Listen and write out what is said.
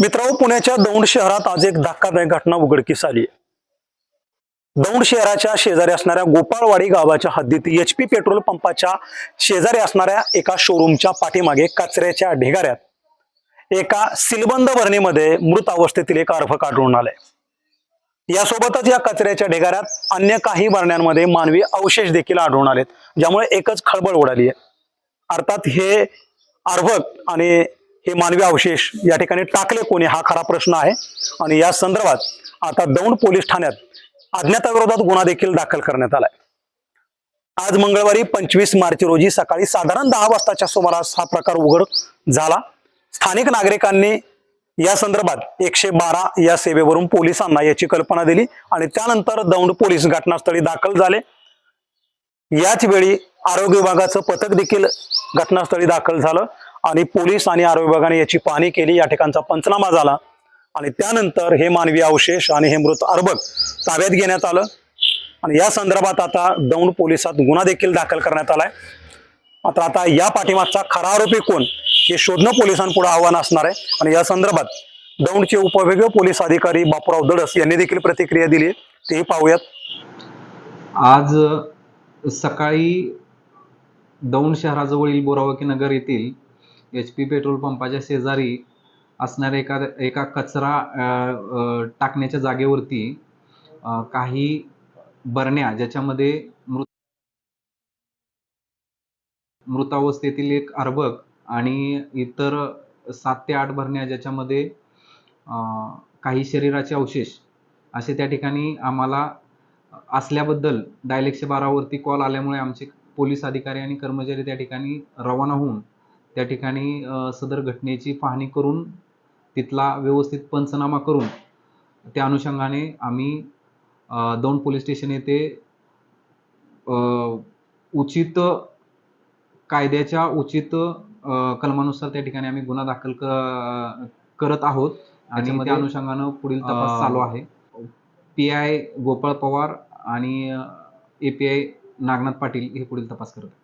मित्रांनो पुण्याच्या दौंड शहरात आज एक धक्कादायक घटना उघडकीस आली दौंड शहराच्या शेजारी असणाऱ्या गोपाळवाडी गावाच्या हद्दीत एच पी पेट्रोल पंपाच्या शेजारी असणाऱ्या एका शोरूमच्या पाठीमागे कचऱ्याच्या ढिगाऱ्यात एका सिलबंद भरणीमध्ये मृत अवस्थेतील एक अर्भ आढळून आलाय. यासोबतच या कचऱ्याच्या ढिगाऱ्यात अन्य काही भरण्यांमध्ये मानवी अवशेष देखील आढळून आलेत ज्यामुळे एकच खळबळ उडाली आहे. अर्थात हे अर्भक आणि हे मानवी अवशेष या ठिकाणी टाकले कोणी? हा खरा प्रश्न आहे. आणि या संदर्भात आता दौंड पोलीस ठाण्यात अज्ञाताविरोधात गुन्हा देखील दाखल करण्यात आलाय. आज मंगळवारी पंचवीस मार्च रोजी सकाळी साधारण दहा वाजताच्या सुमारास हा प्रकार उघड झाला. स्थानिक नागरिकांनी या संदर्भात एकशे बारा या सेवेवरून पोलिसांना याची कल्पना दिली आणि त्यानंतर दौंड पोलीस घटनास्थळी दाखल झाले. याच वेळी आरोग्य विभागाचं पथक देखील घटनास्थळी दाखल झालं. आणि पोलीस आणि आरोग्य विभागाने याची पाहणी केली. या ठिकाणचा पंचनामा झाला. आणि त्यानंतर हे मानवी अवशेष आणि हे मृत अर्भक ताब्यात घेण्यात आलं. आणि या संदर्भात आता दौंड पोलिसात गुन्हा देखील दाखल करण्यात आलाय. मात्र आता या पाठीमागचा खरा आरोपी कोण हे शोधणं पोलिसांपुढे आव्हान असणार आहे. आणि या संदर्भात दौंडचे उपविभागीय पोलीस अधिकारी बापूराव दडस यांनी देखील प्रतिक्रिया दिली तेही पाहूयात. आज सकाळी दौंड शहराजवळील बोरावकी नगर येथील एच पी पेट्रोल पंपाच्या शेजारी असणाऱ्या एका एका कचरा टाकण्याच्या जागेवरती काही बरण्या ज्याच्यामध्ये मृत मृतावस्थेतील एक अर्भक आणि इतर सात ते आठ भरण्या ज्याच्यामध्ये काही शरीराचे अवशेष असे त्या ठिकाणी आम्हाला असल्याबद्दल डायल एकशे बारावरती कॉल आल्यामुळे आमचे पोलीस अधिकारी आणि कर्मचारी त्या ठिकाणी रवाना होऊन त्या ठिकाणी सदर घटनेची पाहणी करून तिथला व्यवस्थित पंचनामा करून त्या अनुषंगाने आम्ही दौंड पोलीस स्टेशन येथे अ, उचित कायद्याच्या उचित कलमानुसार त्या ठिकाणी आम्ही गुन्हा दाखल क- करत आहोत आणि त्या अनुषंगानं पुढील तपास चालू आहे पी आय गोपाळ पवार आणि A P I Nagnath Patil हे पुढील तपास करत आहेत.